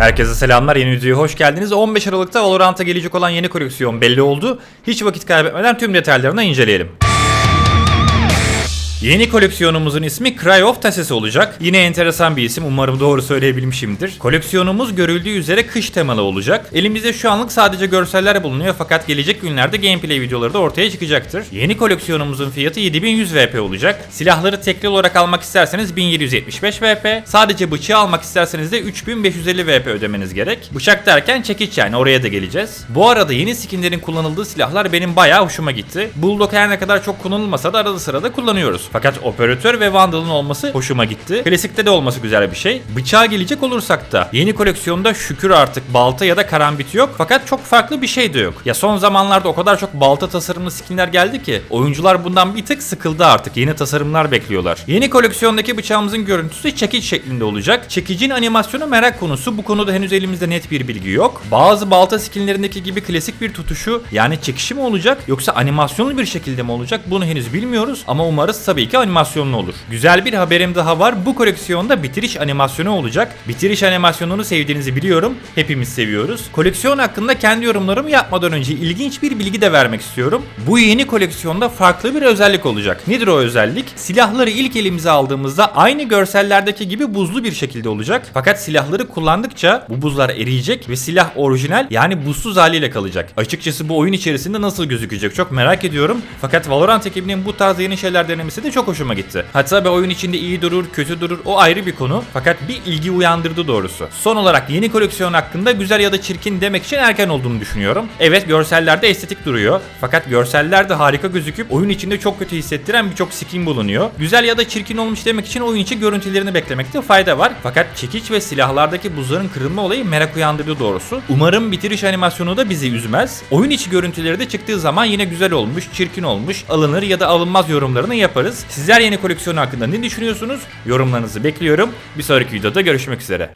Herkese selamlar yeni videoya hoş geldiniz. 15 Aralık'ta Valorant'a gelecek olan yeni koleksiyon belli oldu. Hiç vakit kaybetmeden tüm detaylarını inceleyelim. Yeni koleksiyonumuzun ismi Cry of Tasses olacak. Yine enteresan bir isim umarım doğru söyleyebilmişimdir. Koleksiyonumuz görüldüğü üzere kış temalı olacak. Elimizde şu anlık sadece görseller bulunuyor fakat gelecek günlerde gameplay videoları da ortaya çıkacaktır. Yeni koleksiyonumuzun fiyatı 7100 VP olacak. Silahları tekli olarak almak isterseniz 1775 VP. Sadece bıçağı almak isterseniz de 3550 VP ödemeniz gerek. Bıçak derken çekiç yani oraya da geleceğiz. Bu arada yeni skinlerin kullanıldığı silahlar benim bayağı hoşuma gitti. Bulldog her ne kadar çok kullanılmasa da arada sırada kullanıyoruz. Fakat operatör ve Vandal'ın olması hoşuma gitti. Klasikte de olması güzel bir şey. Bıçağa gelecek olursak da yeni koleksiyonda şükür artık balta ya da karambit yok. Fakat çok farklı bir şey de yok. Ya son zamanlarda o kadar çok balta tasarımlı skinler geldi ki oyuncular bundan bir tık sıkıldı artık. Yeni tasarımlar bekliyorlar. Yeni koleksiyondaki bıçağımızın görüntüsü çekiç şeklinde olacak. Çekicin animasyonu merak konusu. Bu konuda henüz elimizde net bir bilgi yok. Bazı balta skinlerindeki gibi klasik bir tutuşu yani çekişi mi olacak yoksa animasyonlu bir şekilde mi olacak bunu henüz bilmiyoruz ama umarız tabii ki animasyonlu olur. Güzel bir haberim daha var. Bu koleksiyonda bitiriş animasyonu olacak. Bitiriş animasyonunu sevdiğinizi biliyorum. Hepimiz seviyoruz. Koleksiyon hakkında kendi yorumlarımı yapmadan önce ilginç bir bilgi de vermek istiyorum. Bu yeni koleksiyonda farklı bir özellik olacak. Nedir o özellik? Silahları ilk elimize aldığımızda aynı görsellerdeki gibi buzlu bir şekilde olacak. Fakat silahları kullandıkça bu buzlar eriyecek ve silah orijinal yani buzsuz haliyle kalacak. Açıkçası bu oyun içerisinde nasıl gözükecek çok merak ediyorum. Fakat Valorant ekibinin bu tarz yeni şeyler denemesi de çok hoşuma gitti. Hatta bir oyun içinde iyi durur, kötü durur o ayrı bir konu. Fakat bir ilgi uyandırdı doğrusu. Son olarak yeni koleksiyon hakkında güzel ya da çirkin demek için erken olduğunu düşünüyorum. Evet görsellerde estetik duruyor. Fakat görseller de harika gözüküp oyun içinde çok kötü hissettiren birçok skin bulunuyor. Güzel ya da çirkin olmuş demek için oyun içi görüntülerini beklemekte fayda var. Fakat çekiç ve silahlardaki buzların kırılma olayı merak uyandırdı doğrusu. Umarım bitiriş animasyonu da bizi üzmez. Oyun içi görüntüleri de çıktığı zaman yine güzel olmuş, çirkin olmuş, alınır ya da alınmaz yorumlarını yaparız. Sizler yeni koleksiyon hakkında ne düşünüyorsunuz? Yorumlarınızı bekliyorum. Bir sonraki videoda görüşmek üzere.